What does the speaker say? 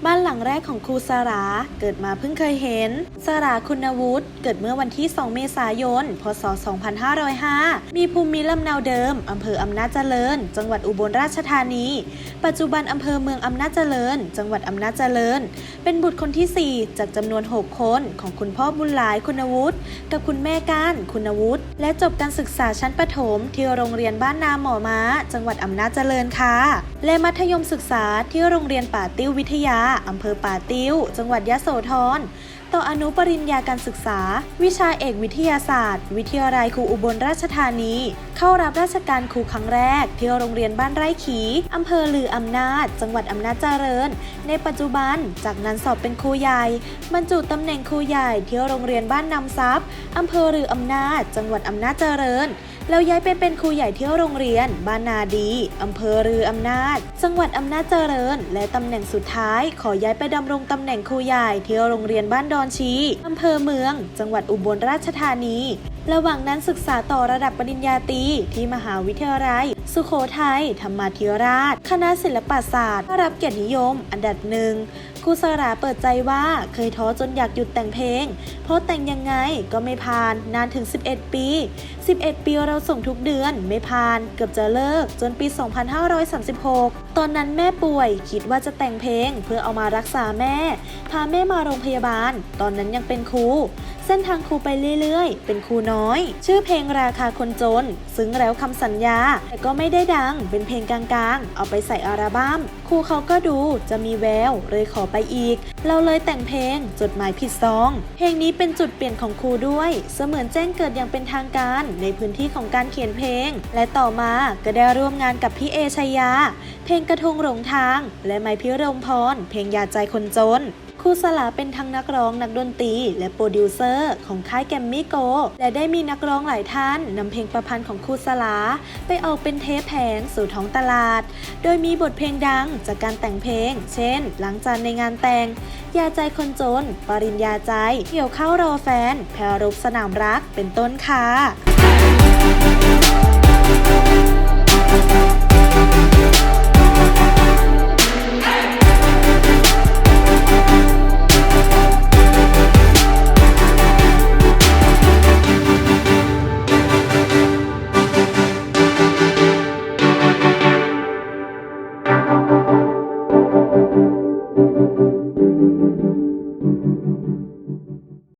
Va งแรกของครูสราเกิดมาเพิ่งเคยเห็นสราคุณวุฒิเกิดเมื่อวันที่ 2 เมษายน พศ 2505 มีภูมิลำเนาเดิมอำเภออำนาจเจริญ จังหวัดอุบลราชธานี ปัจจุบันอำเภอเมืองอำนาจเจริญ จังหวัดอำนาจเจริญ เป็นบุตรคนที่ 4 จากจำนวน 6 คนของคุณพ่อบุญหลายคุณวุฒิกับคุณแม่ก้านคุณวุฒิและจบการศึกษาชั้นประถมที่โรงเรียนบ้านนาหมอม้า จังหวัดอำนาจเจริญค่ะ และมัธยมศึกษาที่โรงเรียนป่าติ้ววิทยาอำำเภอป่าติ้ว จังหวัดยะโสธร ต่ออนุปริญญาการศึกษา วิชาเอกวิทยาศาสตร์ วิทยาลัยครูอุบลราชธานี เข้ารับราชการครูครั้งแรก ที่โรงเรียนบ้านไร่ขีอำเภอลืออำนาจ จังหวัดอำนาจเจริญ ในปัจจุบัน จากนั้นสอบเป็นครูใหญ่ บรรจุตำแหน่งครูใหญ่ที่โรงเรียนบ้านนำทรัพย์อำเภอลืออำนาจ จังหวัดอำนาจเจริญ แล้วย้ายไปเป็นครูใหญ่ที่โรงเรียน บ้านนาดีอำเภอรืออำนาจ จังหวัดอำนาจเจริญ และตำแหน่งสุดท้าย ขอย้ายไปดำรงตำแหน่งครูใหญ่ที่โรงเรียนบ้านดอนชีอำเภอเมือง จังหวัดอุบลราชธานี ระหว่างนั้นศึกษาต่อระดับปริญญาตรีที่มหาวิทยาลัย สุโขทัยธรรมาธิราช คณะศิลปศาสตร์ได้รับเกียรตินิยม อันดับหนึ่ง ครูสราเปิดใจว่าเคยท้อจนอยากหยุดแต่งเพลง เพราะแต่งยังไงก็ไม่ผ่านนานถึง 11 ปี 11 ปีเราส่งทุกเดือน ไม่ผ่านเกือบจะเลิกจนปี 2536 ตอนนั้นแม่ป่วยคิดว่าจะแต่งเพลงเพื่อเอามารักษาแม่ พาแม่มาโรงพยาบาล ตอนนั้นยังเป็นครูเส้นทางครูไปเรื่อยๆ เป็นครูน้อย ชื่อเพลงราคาคนจน ซึ้งแล้วคำสัญญา แต่ก็ไม่ได้ดัง เป็นเพลงกลางๆ เอาไปใส่อัลบั้ม ครูเขาก็ดูจะมีแวว เลยขอไปอีก เราเลยแต่งเพลง จดหมายผิดซอง เพลงนี้เป็นจุดเปลี่ยนของครูด้วย เสมือนแจ้งเกิดอย่างเป็นทางการในพื้นที่ของการเขียนเพลง และต่อมาก็ได้ร่วมงานกับพี่เอชายา เพลงกระทงหลงทาง และไมพิรมพร เพลงยาใจคนจนครูสลาเป็นทั้งนักร้องนักดนตรีและโปรดิวเซอร์ของค่ายแกมมี่โก และได้มีนักร้องหลายท่านนำเพลงประพันธ์ของครูสลาไปออกเป็นเทปแผงสู่ท้องตลาด โดยมีบทเพลงดังจากการแต่งเพลง เช่น หล้างจานในงานแต่งยาใจคนจน ปริญญาใจ เกี่ยวเข้ารอแฟน แพรรุปสนามรัก เป็นต้นค่ะ